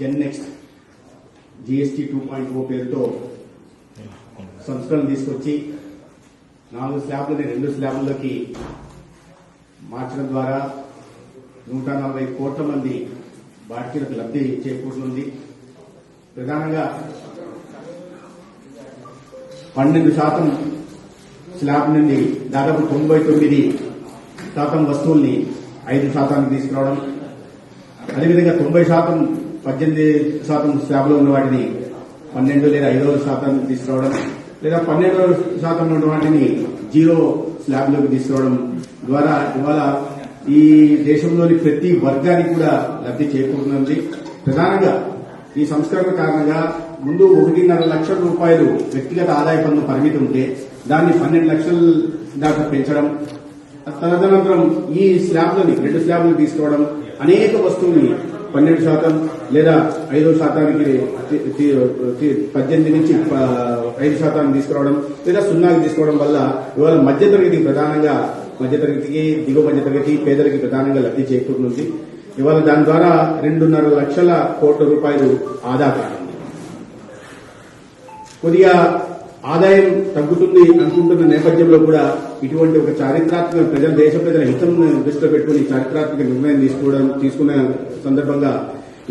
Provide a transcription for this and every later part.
Gen next GST two point O పేరుతో సంస్కరణ తీసుకొచ్చి నాలుగు స్లాబ్లని రెండు స్లాబ్లలోకి మార్చడం ద్వారా నూట నలభై కోట్ల మంది బాధ్యులకు లబ్ధి చేకూరుతుంది ప్రధానంగా పన్నెండు శాతం స్లాబ్ నుండి దాదాపు తొంభై తొమ్మిది శాతం వస్తువుల్ని ఐదు శాతానికి తీసుకురావడం. అదేవిధంగా తొంభై శాతం పద్దెనిమిది శాతం స్లాబ్లో ఉన్న వాటిని పన్నెండు లేదా ఐదవ శాతం తీసుకురావడం లేదా పన్నెండు శాతం ఉన్న వాటిని జీరో స్లాబ్లోకి తీసుకురావడం ద్వారా ఇవాళ ఈ దేశంలోని ప్రతి వర్గానికి కూడా లబ్ధి చేకూరుతుంది. ప్రధానంగా ఈ సంస్కరణ కారణంగా ముందు ఒకటిన్నర లక్షల రూపాయలు వ్యక్తిగత ఆదాయ పన్ను పరిమితి ఉంటే దాన్ని పన్నెండు లక్షల దాకా పెంచడం తదనంతరం ఈ స్లాబ్లని రెండు స్లాబ్లను తీసుకోవడం అనేక వస్తువులు పన్నెండు శాతం లేదా ఐదో శాతానికి పద్దెనిమిది నుంచి ప- ఐదు శాతానికి తీసుకురావడం లేదా సున్నాకి తీసుకోవడం వల్ల ఇవాళ మధ్యతరగతికి ప్రధానంగా మధ్యతరగతికి దిగువ మధ్యతరగతి పేదలకి ప్రధానంగా లబ్ధి చేకూరుతుంది. ఇవాళ దాని ద్వారా రెండున్నర లక్షల కోట్ల రూపాయలు ఆదా కానుంది కొద్దిగా ఆదాయం తగ్గుతుంది అనుకుంటున్న నేపథ్యంలో కూడా ఇటువంటి ఒక చారిత్రాత్మక ప్రజల దేశ ప్రజల హితం దృష్టిలో పెట్టుకుని చారిత్రాత్మక నిర్ణయం తీసుకోవడం తీసుకున్న సందర్భంగా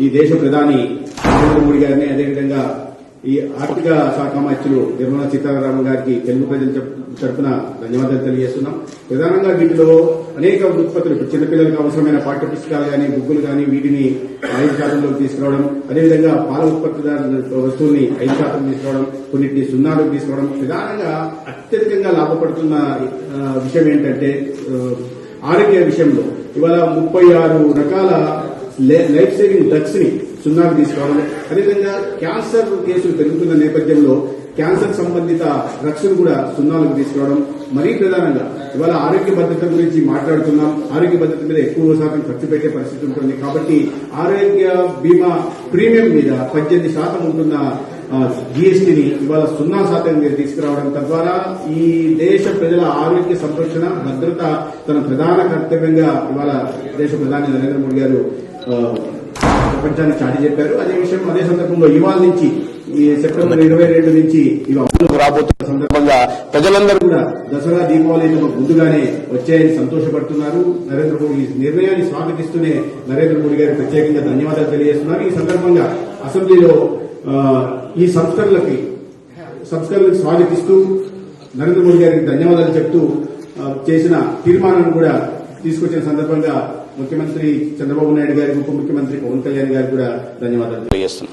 ఈ దేశ ప్రధాని నరేంద్ర మోడీ గారిని అదేవిధంగా ఈ ఆర్థిక శాఖ మంత్రులు నిర్మలా సీతారామన్ గారికి తెలుగు ప్రజల తరఫున ధన్యవాదాలు తెలియజేస్తున్నాం. ప్రధానంగా వీటిలో అనేక ఉత్పత్తులు ఇప్పుడు చిన్నపిల్లలకు అవసరమైన పాఠ్య పుస్తకాలు కానీ బుక్కులు కానీ వీటిని ఐదు శాతంలోకి తీసుకురావడం అదేవిధంగా పాల ఉత్పత్తిదారుల వస్తువుల్ని ఐదు శాతం తీసుకురావడం కొన్నిటిని సున్నాలు తీసుకురావడం ప్రధానంగా అత్యధికంగా లాభపడుతున్న విషయం ఏంటంటే ఆరోగ్య విషయంలో ఇవాళ ముప్పై ఆరు రకాల లైఫ్ సేవింగ్ డ్రగ్స్ని సున్నాకు తీసుకోవాలి. అదేవిధంగా క్యాన్సర్ కేసులు పెరుగుతున్న నేపథ్యంలో క్యాన్సర్ సంబంధిత డ్రగ్స్ కూడా సున్నాలకు తీసుకురావడం. మరీ ప్రధానంగా ఇవాళ ఆరోగ్య భద్రత గురించి మాట్లాడుతున్నాం. ఆరోగ్య భద్రత మీద ఎక్కువ శాతం ఖర్చు పెట్టే పరిస్థితి ఉంటుంది. కాబట్టి ఆరోగ్య బీమా ప్రీమియం మీద పద్దెనిమిది శాతం ఉంటున్న జీఎస్టీని ఇవాళ సున్నా శాతం మీద తీసుకురావడం తద్వారా ఈ దేశ ప్రజల ఆరోగ్య సంరక్షణ భద్రత తన ప్రధాన కర్తవ్యంగా ఇవాళ దేశ ప్రధాని నరేంద్ర మోడీ గారు ఆ, చాటి చెప్పారు. అదే విషయం అదే సందర్భంలో ఇవాళ నుంచి ఈ సెప్టెంబర్ ఇరవై రెండు నుంచి ఇవి రాబోతున్న సందర్భంగా ప్రజలందరూ కూడా దసరా దీపావళి ముందుగానే వచ్చాయని సంతోషపడుతున్నారు. నరేంద్ర మోడీ నిర్ణయాన్ని స్వాగతిస్తూనే నరేంద్ర మోడీ గారికి ప్రత్యేకంగా ధన్యవాదాలు తెలియజేస్తున్నారు. ఈ సందర్భంగా అసెంబ్లీలో ఆ, ఈ సంస్కరణలకి సంస్కరణలకు స్వాగతిస్తూ నరేంద్ర మోడీ గారికి ధన్యవాదాలు చెప్తూ చేసిన తీర్మానాన్ని కూడా తీసుకొచ్చిన సందర్భంగా ముఖ్యమంత్రి చంద్రబాబు నాయుడు గారికి ఉప ముఖ్యమంత్రి పవన్ కళ్యాణ్ గారికి కూడా ధన్యవాదాలు. తెలియజేస్తున్నాను